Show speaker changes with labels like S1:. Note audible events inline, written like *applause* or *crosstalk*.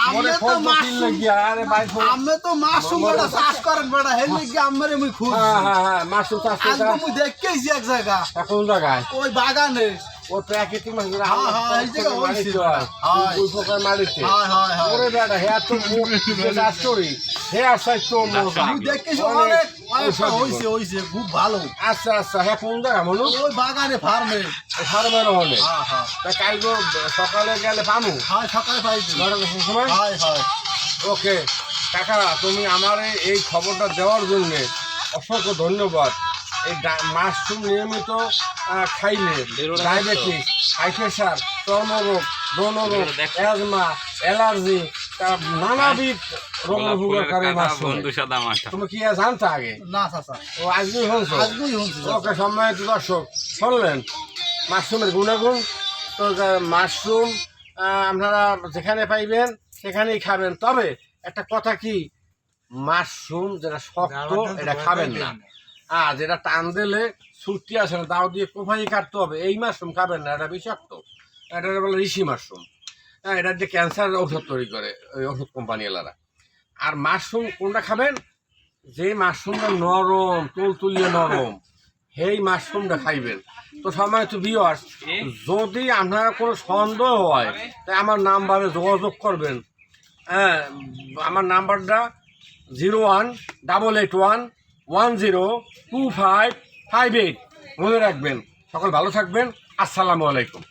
S1: আমি
S2: ওরে
S1: তো মাশরুম-। আমি তো বেটা চাষ করেন বেটা হেল লিগে আমারে মুই খুঁজছি
S2: হ্যাঁ, হ্যাঁ, হ্যাঁ, মাশরুম চাষ করে
S1: আজকে মুই দেখকেছি এক জায়গা
S2: কোন জায়গায়?
S1: ওই বাগানে
S2: ও প্রাকৃতিক মাশরুম,
S1: হ্যাঁ, হ্যাঁ, এই জায়গায় হইছে।
S2: হ্যাঁ। ওই প্রকার মাটিতে।
S1: হয় হয় হয়
S2: ওরে বেটা, হে এত *laughs* চাষ করি, হে আর চাইতো মজা।
S1: দেখকেছি
S2: অনেক
S1: অনেক অনেকটা হইছে হইছে খুব ভালো
S2: আচ্ছা আচ্ছা হ্যাঁ কোন জায়গা মনু
S1: ওই বাগানে ফার্মে
S2: ফার্মের হলে
S1: হ্যাঁ হ্যাঁ
S2: তা কালকে সকালে গেলে পামু
S1: হয় সকালে পাইছি
S2: নটা সময়
S1: হয় হয়
S2: ওকে কাকা তুমি আমার এই- খবরটা দেওয়ার জন্য অসংখ্য ধন্যবাদ। এই মাশরুম নিয়মিত খাইলে। ডায়াবেটিস হাই প্রেশার চর্মরোগ যৌনরোগ অ্যাজমা অ্যালার্জি নানাবিধ রোগ উপকারী মাশরুম
S3: বন্ধু সাদা মাটা
S2: তুমি কি জানতে আগে?
S1: না চাচা
S2: ও আজকেই হয়েছে
S1: আজকেই হচ্ছে
S2: ওকে সম্মানিত দর্শক শুনলেন? মাশরুমের গুণাগুণ তো মাশরুম আপনারা যেখানে পাইবেন সেখানেই খাবেন। তবে একটা কথা কি? মাশরুম যেটা শক্ত এটা খাবেন না। আর যেটা টান দিলে ছুটি আসে না দাও দিয়ে কোফাই কাটতে হবে। এই মাশরুম খাবেন না এটা বিষাক্ত। এটা বলে ঋষি মাশরুম। এটা যে ক্যান্সার ওষুধ তৈরি করে ওই ওষুধ কোম্পানি এলারা। আর মাশরুম কোনটা খাবেন? যে মাশরুমটা নরম, তুলতুলিয়ে নরম, সেই মাশরুমটা খাইবেন। তো সময় তো ভিওয়ার্স যদি আপনার কোনো সন্দেহ হয়, তাই আমার নাম্বারে যোগাযোগ করবেন। হ্যাঁ আমার নাম্বারটা zero one, double eight one one zero, two five five eight. মনে রাখবেন। সকল ভালো থাকবেন। আসসালামু আলাইকুম।